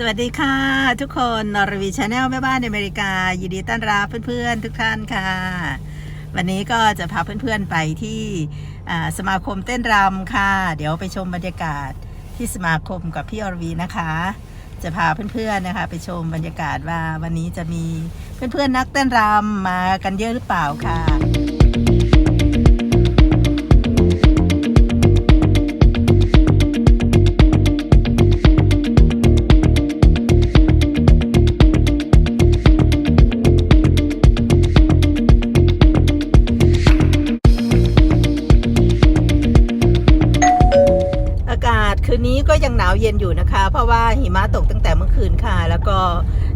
สวัสดีค่ะ ทุกคนนอร์วีชาแนลแม่บ้านอเมริกา ยินดีต้อนรับเพื่อนๆ ทุกท่านค่ะ วันนี้ก็จะพาเพื่อนๆไปที่สมาคมเต้นรำค่ะ เดี๋ยวไปชมบรรยากาศที่สมาคมกับพี่อรวีนะคะ จะพาเพื่อนๆนะคะ ไปชมบรรยากาศว่าวันนี้จะมีเพื่อนๆนักเต้นรำมากันเยอะหรือเปล่าค่ะ คืนนี้ก็ยังหนาวเย็นอยู่นะคะ เพราะว่าหิมะตกตั้งแต่เมื่อคืนค่ะ แล้วก็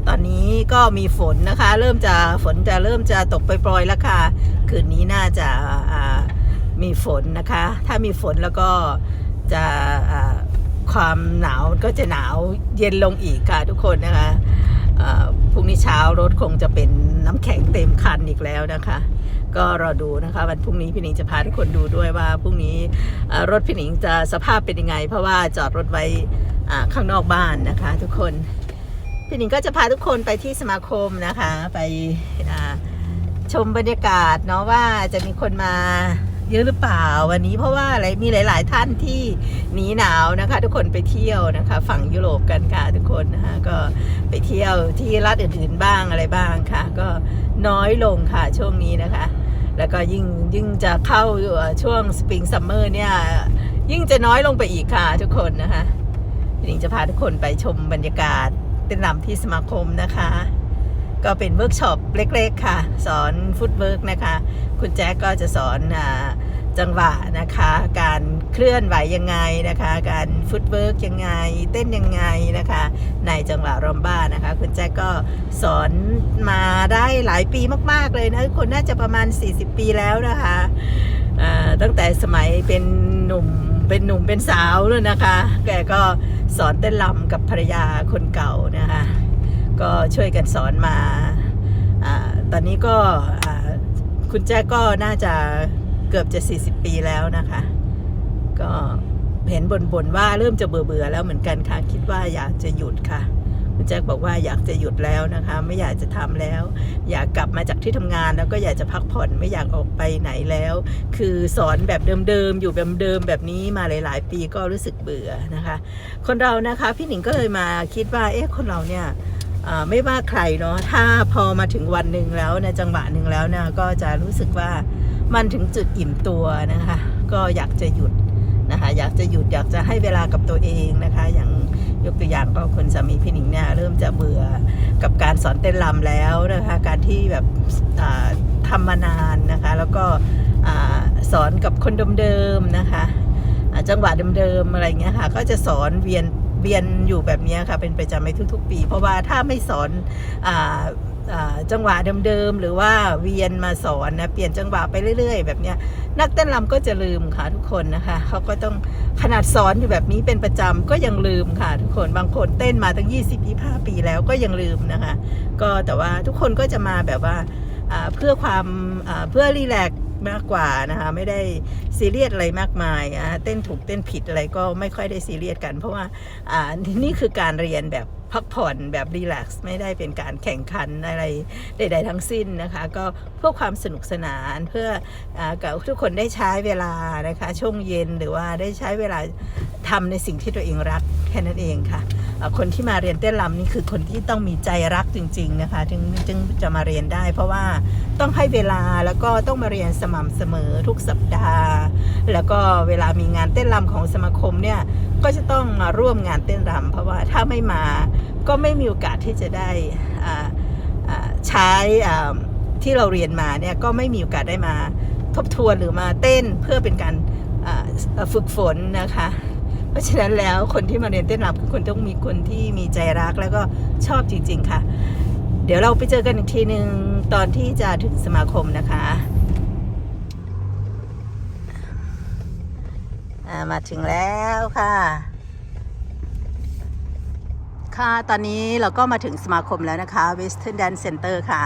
ตอนนี้ก็มีฝนนะคะ เริ่มจะฝนจะเริ่มจะตกปล่อยๆแล้วค่ะ คืนนี้น่าจะมีฝนนะคะ ถ้ามีฝนแล้วก็จะความหนาวก็จะหนาวเย็นลงอีกค่ะทุกคนนะคะ พรุ่งนี้เช้ารถคงจะเป็นน้ำแข็งเต็มคันอีกแล้วนะคะ ก็รอดูนะคะ วันพรุ่งนี้พี่หนิงจะพาทุกคนดูด้วยว่าพรุ่งนี้รถพี่หนิงจะสภาพเป็นยังไง เพราะว่าจอดรถไว้ข้างนอกบ้านนะคะ ทุกคนพี่หนิงก็จะพาทุกคนไปที่สมาคมนะคะ ไปชมบรรยากาศเนาะว่าจะมีคนมา เยอะหรือเปล่าวันนี้เพราะว่าอะไรมีหลาย ๆ ท่านที่หนีหนาวนะคะ ทุกคนไปเที่ยวนะคะ ฝั่งยุโรปกันค่ะทุกคนนะคะก็ไปเที่ยวที่รัฐอื่น ๆ บ้างอะไรบ้างค่ะ ก็น้อยลงค่ะช่วงนี้นะคะ แล้วก็ยิ่งยิ่งจะเข้าช่วงสปริงซัมเมอร์เนี่ยยิ่งจะน้อยลงไปอีกค่ะทุกคนนะคะหนิงจะพาทุกคนไปชมบรรยากาศเต้นรำที่สมาคมนะคะ ก็เป็นเวิร์กช็อปเล็กๆค่ะ สอนฟุตเวิร์กนะคะ คุณแจ๊กก็จะสอนอจังหวะนะคะ การเคลื่อนไหวยังไงนะคะ การฟุตเวิร์กยังไง เต้นยังไงนะคะ ในจังหวะรอมบ้านะคะ คุณแจ๊กก็สอนมาได้หลายปีมาก ๆ เลยนะคนน่าจะประมาณ 40 ปีแล้วนะคะตั้งแต่สมัยเป็นหนุ่มเป็นหนุ่มเป็นสาวเลยนะคะ แกก็สอนเต้นรำกับภรรยาคนเก่านะคะ ก็ช่วยกันสอนมาอตอนนี้ก็คุณแจ๊กก็น่าจะเกือบจะ 40 ปีแล้วนะคะ ก็เห็นบ่นๆว่าเริ่มจะเบื่อๆแล้วเหมือนกันค่ะ คิดว่าอยากจะหยุดค่ะคุณแจ๊กบอกว่าอยากจะหยุดแล้วนะคะ ไม่อยากจะทำแล้ว อยากกลับมาจากที่ทำงานแล้วก็อยากจะพักผ่อนไม่อยากออกไปไหนแล้ว คือสอนแบบเดิมๆอยู่แบบเดิมแบบนี้มาหลาย ๆ ปีก็รู้สึกเบื่อนะคะ คนเรานะคะพี่หนิงก็เลยมาคิดว่าเอ๊ะคนเราเนี่ย ไม่ว่าใครเนาะถ้าพอมาถึงวันหนึ่งแล้วในะจังหวะหนึ่งแล้วนี่ยก็จะรู้สึกว่ามันถึงจุดอิ่มตัวนะคะ ก็อยากจะหยุดนะคะอยากจะหยุดอยากจะให้เวลากับตัวเองนะคะ อย่างยกตัวอย่างก็คนสามีพี่หนิงเนี่ยเริ่มจะเบื่อกับการสอนเต้นรำแล้วนะคะการที่แบบทำมานานนะคะ แล้วก็สอนกับคนเดิมๆนะคะจังหวะเดิมๆอะไรเงี้ยค่ะก็จะสอนเวียน เวียนอยู่แบบนี้ค่ะเป็นประจำในทุก ๆ ปี เพราะว่าถ้าไม่สอนออจังหวะเดิมๆหรือว่าเวียนมาสอนนะเปลี่ยนจังหวะไปเรื่อย ๆ แบบนี้นักเต้นรำก็จะลืมค่ะทุกคนนะคะเขาก็ต้องขนาดสอนอยู่แบบนี้เป็นประจำก็ยังลืมค่ะ ทุกคนบางคนเต้นมาตั้ง 20 25 ปีแล้วก็ยังลืมนะคะ ก็แต่ว่าทุกคนก็จะมาแบบว่าเพื่อความเพื่อรีแลก มากกว่านะคะไม่ได้ซีเรียสอะไรมากมายอ่าเต้นถูกเต้นผิดอะไรก็ไม่ค่อยได้ซีเรียสกัน เพราะว่าอ่านี่คือการเรียนแบบพักผ่อนแบบรีแลกซ์ไม่ได้เป็นการแข่งขันอะไรใด ๆ ทั้งสิ้นนะคะ ก็เพื่อความสนุกสนานเพื่ออากับทุกคนได้ใช้เวลานะคะช่วงเย็นหรือว่าได้ใช้เวลาทำในสิ่งที่ตัวเองรักแค่นั้นเองค่ะ คนที่มาเรียนเต้นรำนี่คือคนที่ต้องมีใจรักจริง ๆนะคะถึงจึงจะมาเรียนได้ เพราะว่าต้องให้เวลาแล้วก็ต้องมาเรียนสม่ำเสมอทุกสัปดาห์ แล้วก็เวลามีงานเต้นรำของสมาคมเนี่ยก็จะต้องมาร่วมงานเต้นรำเพราะว่าถ้าไม่มาก็ไม่มีโอกาสที่จะได้ใช้ที่เราเรียนมาเนี่ยก็ไม่มีโอกาสได้มาทบทวนหรือมาเต้นเพื่อเป็นการฝึกฝนนะคะ เพราะฉะนั้นแล้วคนที่มาเรียนเต้นรำคือคนต้องมีคนที่มีใจรักแล้วก็ชอบจริง ๆ ค่ะ เดี๋ยวเราไปเจอกันอีกทีหนึ่งตอนที่จะถึงสมาคมนะคะมาถึงแล้วค่ะ ค่ะ ตอนนี้เราก็มาถึงสมาคมแล้วนะคะ Western Dance Center ค่ะ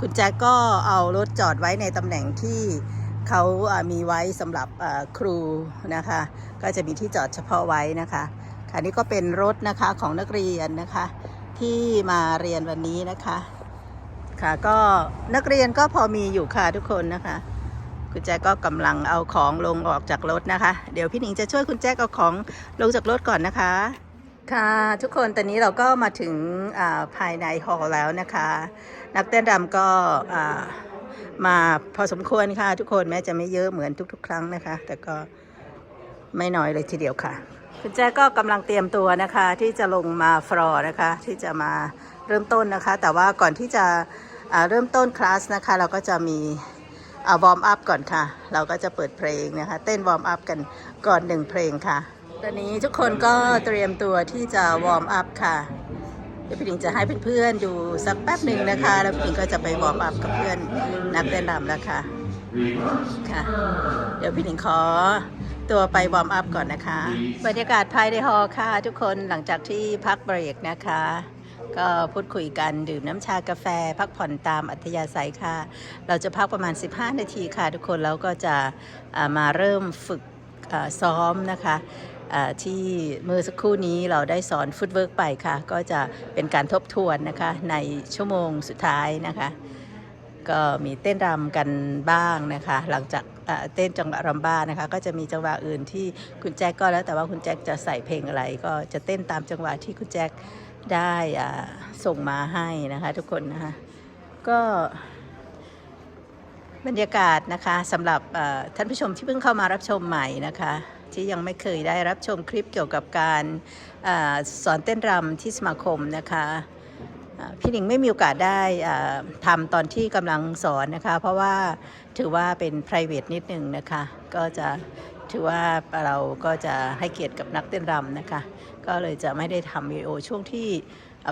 คุณแจ็คก็เอารถจอดไว้ในตำแหน่งที่ เขาอ่ามีไว้สำหรับครูนะคะ ก็จะมีที่จอดเฉพาะไว้นะคะค่ะนี่ก็เป็นรถนะคะของนักเรียนนะคะ ที่มาเรียนวันนี้นะคะค่ะก็นักเรียนก็พอมีอยู่ค่ะทุกคนนะคะคุณแจ๊กก็กำลังเอาของลงออกจากรถนะคะ เดี๋ยวพี่หนิงจะช่วยคุณแจ๊กเอาของลงจากรถก่อนนะคะ ค่ะทุกคนตอนนี้เราก็มาถึงภายในฮอลล์แล้วนะคะ นักเต้นรำก็ มาพอสมควรค่ะ ทุกคนแม้จะไม่เยอะเหมือนทุก ๆ ครั้งนะคะ แต่ก็ไม่น้อยเลยทีเดียวค่ะ คุณแจ๊ก็กำลังเตรียมตัวนะคะ ที่จะลงมาฟลอร์นะคะ ที่จะมาเริ่มต้นนะคะ แต่ว่าก่อนที่จะเริ่มต้นคลาสนะคะ เราก็จะมีวอร์มอัพก่อนค่ะ เราก็จะเปิดเพลงนะคะ เต้นวอร์มอัพกันก่อนหนึ่งเพลงค่ะ ตอนนี้ทุกคนก็เตรียมตัวที่จะวอร์มอัพค่ะ ดี๋ยวพี่หญิงจะให้เพื่อนๆดูสักแป๊บหนึ่งนะคะ แล้วพี่หญิงก็จะไปวอร์มอัพกับเพื่อนนักเต้นรำแล้วค่ะค่ะ เดี๋ยวพี่หญิงขอตัวไปวอร์มอัพก่อนนะคะ บรรยากาศภายในฮอล์ค่ะ ทุกคนหลังจากที่พักเบรกนะคะ ก็พูดคุยกันดื่มน้ำชากาแฟ พักผ่อนตามอัธยาศัยค่ะ เราจะพักประมาณ 15 นาทีค่ะ ทุกคนแล้วก็จะมาเริ่มฝึกซ้อมนะคะ ที่เมื่อสักครู่นี้เราได้สอนฟุตเวิร์กไปค่ะ ก็จะเป็นการทบทวนนะคะในชั่วโมงสุดท้ายนะคะ ก็มีเต้นรำกันบ้างนะคะ หลังจากเต้นจังหวะรำบ้านะคะ ก็จะมีจังหวะอื่นที่คุณแจ็คก็แล้วแต่ว่าคุณแจ็คจะใส่เพลงอะไร ก็จะเต้นตามจังหวะที่คุณแจ็คได้ส่งมาให้นะคะทุกคนนะคะก็บรรยากาศนะคะสำหรับท่านผู้ชมที่เพิ่งเข้ามารับชมใหม่นะคะ ที่ยังไม่เคยได้รับชมคลิปเกี่ยวกับการอสอนเต้นรำที่สมาคมนะคะพี่หนิงไม่มีโอกาสได้ทำตอนที่กำลังสอนนะคะ เพราะว่าถือว่าเป็น p r i v a t นิดนึงนะคะ ก็จะถือว่าเราก็จะให้เกียรติกับนักเต้นรำนะคะ ก็เลยจะไม่ได้ทำวิดีโอช่วงที่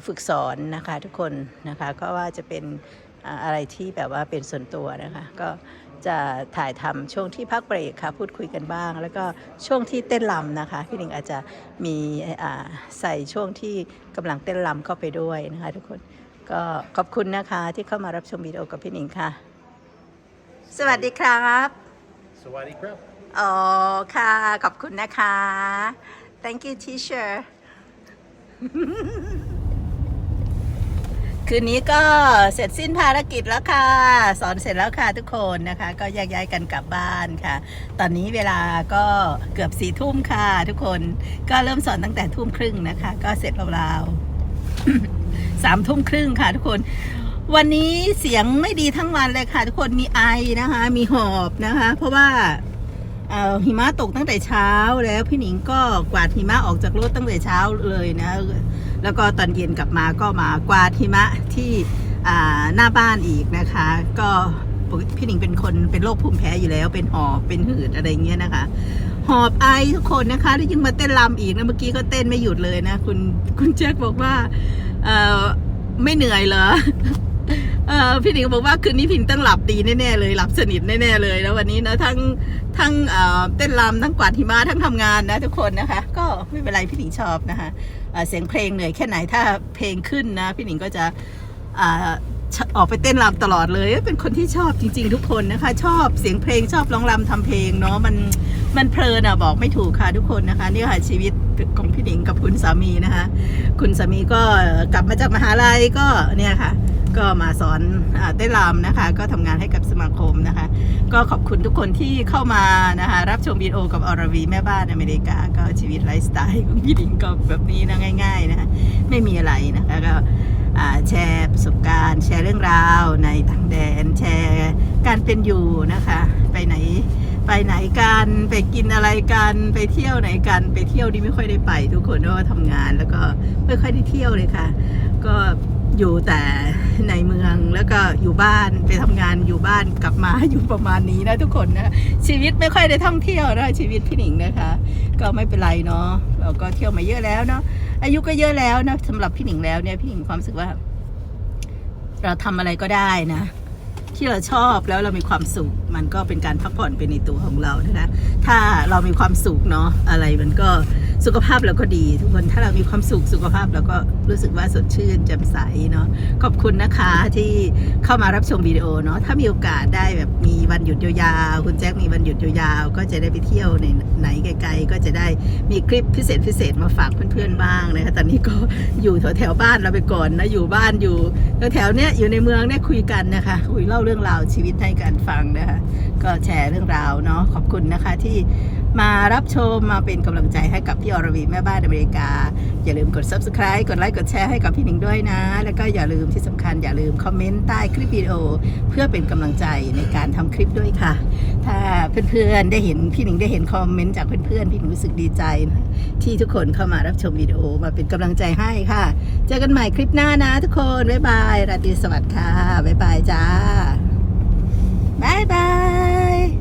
ฝึกสอนนะคะทุกคนนะคะ ก็ว่าจะเป็นอะไรที่แบบว่าเป็นส่วนตัวนะคะ ก็ จะถ่ายทำช่วงที่พักเบรกค่ะพูดคุยกันบ้าง แล้วก็ช่วงที่เต้นรำนะคะ พี่หนิงอาจจะมีอ่าใส่ช่วงที่กำลังเต้นรำเข้าไปด้วยนะคะทุกคนก็ขอบคุณนะคะที่เข้ามารับชมวิดีโอกับพี่หนิงค่ะ สวัสดีครับ สวัสดีครับอ๋อค่ะขอบคุณนะคะ thank you teacher คืนนี้ก็เสร็จสิ้นภารกิจแล้วค่ะ สอนเสร็จแล้วค่ะทุกคนนะคะ ก็แยกย้ายกันกลับบ้านค่ะ ตอนนี้เวลาก็เกือบสี่ทุ่มค่ะ ทุกคนก็เริ่มสอนตั้งแต่ทุ่มครึ่งนะคะ ก็เสร็จราวๆสามทุ่มครึ่งค่ะทุกคนวันนี้เสียงไม่ดีทั้งวันเลยค่ะ ทุกคนมีไอนะคะ มีหอบนะคะ เพราะว่า หิมะตกตั้งแต่เช้าแล้วพี่หนิงก็กวาดหิมะออกจากรถตั้งแต่เช้าเลยนะ แล้วก็ตอนเย็นกลับมาก็มากวาดหิมะที่หน้าบ้านอีกนะคะ ก็พี่หนิงเป็นคนเป็นโรคภูมิแพ้อยู่แล้ว เป็นหอบเป็นหืดอะไรเงี้ยนะคะ หอบไอทุกคนนะคะแล้วยังมาเต้นรำอีกนะเมื่อกี้ก็เต้นไม่หยุดเลยนะ คุณคุณแจ็คบอกว่าไม่เหนื่อยเหรอ เออพี่หนิงบอกว่าคืนนี้พิงต้องหลับดีแน่ๆเลยหลับสนิทแน่ๆเลยแล้ววันนี้นะทั้งทั้งเต้นรำทั้งกวาดหิมะทั้งทำงานนะทุกคนนะคะ ก็ไม่เป็นไรพี่หนิงชอบนะคะเสียงเพลงเหนื่อยแค่ไหนถ้าเพลงขึ้นนะพี่หนิงก็จะอออกไปเต้นรำตลอดเลย เป็นคนที่ชอบจริง ๆ ทุกคนนะคะ ชอบเสียงเพลงชอบร้องรำทำเพลงเนาะมันมันเพลินอะบอกไม่ถูกค่ะทุกคนนะคะนี่ค่ะชีวิตของพี่หนิงกับคุณสามีนะคะ คุณสามีก็กลับมาจากมหาลัยก็เนี่ยค่ะ ก็มาสอนเต้นรำนะคะ ก็ทำงานให้กับสมาคมนะคะ ก็ขอบคุณทุกคนที่เข้ามานะคะรับชมวิดีโอกับอรวีแม่บ้านอเมริกา ก็ชีวิตไลฟ์สไตล์ของพี่ดิงก็แบบนี้นะง่ายๆนะคะไม่มีอะไรนะคะก็แชร์ประสบการณ์ แชร์เรื่องราวในต่างแดน แชร์การเป็นอยู่นะคะ ไปไหนไปไหนกันไปกินอะไรกันไปเที่ยวไหนกันไปเที่ยวนี่ไม่ค่อยได้ไป ทุกคนเพราะว่าทำงานแล้วก็ไม่ค่อยได้เที่ยวเลยค่ะ ก็อยู่แต่ ในเมืองแล้วก็อยู่บ้านไปทำงานอยู่บ้านกลับมาอยู่ประมาณนี้นะทุกคนนะชีวิตไม่ค่อยได้ท่องเที่ยวนะชีวิตพี่หนิงนะคะ ก็ไม่เป็นไรเนาะเราก็เที่ยวมาเยอะแล้วเนาะอายุก็เยอะแล้วนะสำหรับพี่หนิงแล้วเนี่ยพี่หนิงความรู้สึกว่า เราทำอะไรก็ได้นะที่เราชอบแล้วเรามีความสุข มันก็เป็นการพักผ่อนไปในตัวของเรานะคะถ้าเรามีความสุขเนาะอะไรมันก็ สุขภาพเราก็ดี ทุกคนถ้าเรามีความสุขสุขภาพเราก็รู้สึกว่าสดชื่นแจ่มใสเนาะขอบคุณนะคะที่เข้ามารับชมวิดีโอเนาะถ้ามีโอกาสได้แบบมีวันหยุดยาวๆคุณแจ็คมีวันหยุดยาวๆก็จะได้ไปเที่ยวในไหนไกลๆ ก็จะได้มีคลิปพิเศษพิเศษมาฝากเพื่อนๆบ้างนะคะตอนนี้ก็อยู่แถวแถวๆบ้านเราไปก่อนนะอยู่บ้านอยู่แถวๆเนี้ยอยู่ในเมืองเนี่ยคุยกันนะคะคุยเล่าเรื่องราวชีวิตให้กันฟังนะคะก็แชร์เรื่องราวเนาะขอบคุณนะคะที่ มารับชมมาเป็นกำลังใจให้กับพี่อรวีแม่บ้านอเมริกา อย่าลืมกด subscribe กดไลค์กดแชร์ให้กับพี่หนิงด้วยนะ แล้วก็อย่าลืมที่สำคัญอย่าลืมคอมเมนต์ใต้คลิปวิดีโอ เพื่อเป็นกำลังใจในการทำคลิปด้วยค่ะ ถ้าเพื่อนๆได้เห็นพี่หนิงได้เห็นคอมเมนต์จากเพื่อนๆพี่หนิงรู้สึกดีใจนะที่ทุกคนเข้ามารับชมวิดีโอมาเป็นกำลังใจให้ค่ะ เจอกันใหม่คลิปหน้านะทุกคนบ๊ายบายราตรีสวัสดิ์ค่ะบ๊ายบายจ้าบ๊ายบาย